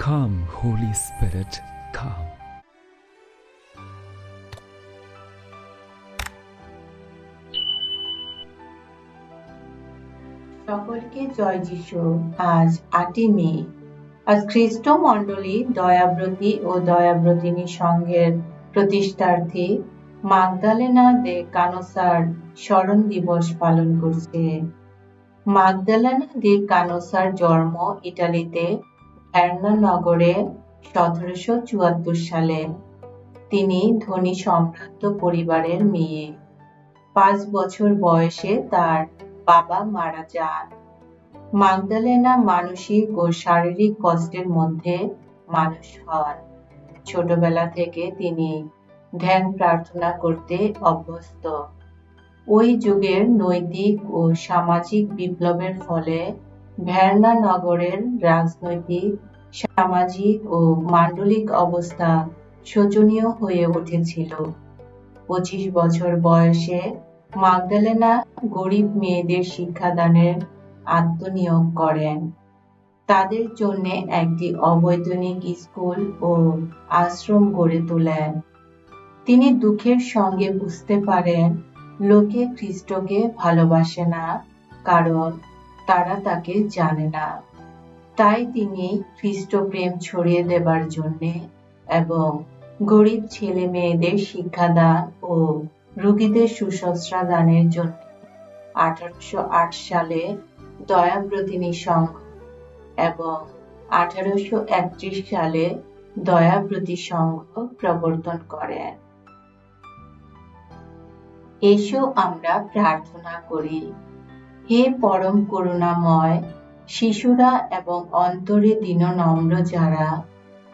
Come, Holy Spirit, come. সকলকে জয় যিশু। আজ আটই মে। আজ খ্রিস্ট মণ্ডলী দয়াব্রতী ও দয়াব্রতিনী সংঘের প্রতিষ্ঠার্থী মাগদালেনা দে কানোসার স্মরণ দিবস পালন করছে। মাগদালেনা দে কানোসার জন্ম ইটালিতে ভ্যারনা নগরে সতেরোশো চুয়াত্তর সালে। তিনি ধনী সম্ভ্রান্ত পরিবারের মেয়ে। পাঁচ বছর বয়সে তার বাবা মারা যান। মাগদালেনা মানসিক ও শারীরিক কষ্টের মধ্যে মানুষ হন। ছোটবেলা থেকে তিনি ধ্যান প্রার্থনা করতে অভ্যস্ত। ওই যুগের নৈতিক ও সামাজিক বিপ্লবের ফলে ভ্যারনা নগরের রাজনৈতিক, সামাজিক ও মান্ডলিক অবস্থা শোচনীয় হয়ে উঠেছিল। পঁচিশ বছর বয়সে মাগদালেনা গরিব মেয়েদের শিক্ষাদানের আত্মনিয়োগ করেন। তাদের জন্য একটি অবৈতনিক স্কুল ও আশ্রম গড়ে তোলেন। তিনি দুঃখের সঙ্গে বুঝতে পারেন, লোকে খ্রিস্টকে ভালোবাসে না, কারণ তারা তাকে জানে না। তাই তিনি খ্রিস্ট প্রেম ছড়িয়ে দেবার জন্য এবং গরিব ছেলে মেয়েদের শিক্ষাদান ও রোগীদের সুশ্রুষা দানের জন্য আঠারোশো আট সালে সংঘ এবং আঠারোশো একত্রিশ সালে দয়াব্রতী সংঘ প্রবর্তন করেন। এসো আমরা প্রার্থনা করি। হে পরম করুণাময়, শিশুরা এবং অন্তরে দীন নম্র যারা,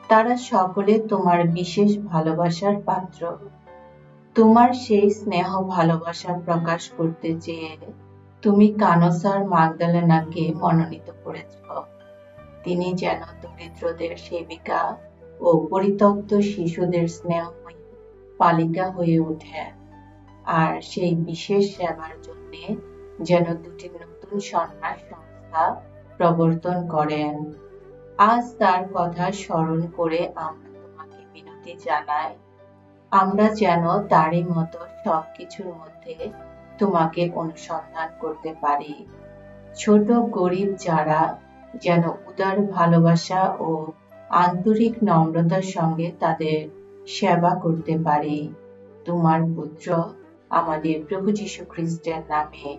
তারা সকলে তোমার বিশেষ ভালোবাসার পাত্র। তোমার সেই স্নেহ ভালোবাসা প্রকাশ করতে চেয়ে তুমি কানসার মাগদালেনাকে মনোনীত করেছ। তিনি যেন দরিদ্রদের সেবিকা ও পরিত্যক্ত শিশুদের স্নেহময়ী পালিকা হয়ে ওঠেন। আর সেই বিশেষ সেবার জন্য যেন দুটি নতুন সন্ন্যাস সংস্থা প্রবর্তন করেন। আজ তার কথা স্মরণ করে আমরা তোমাকে বিনতি জানাই। আমরা যেন তারই মতো সবকিছুর মধ্যে তোমাকে অনুসন্ধান করতে পারি। ছোট গরিব যারা যেন উদার ভালোবাসা ও আন্তরিক নম্রতার সঙ্গে তাদের সেবা করতে পারি। তোমার পুত্র আমাদের প্রভু যীশু খ্রিস্টের নামে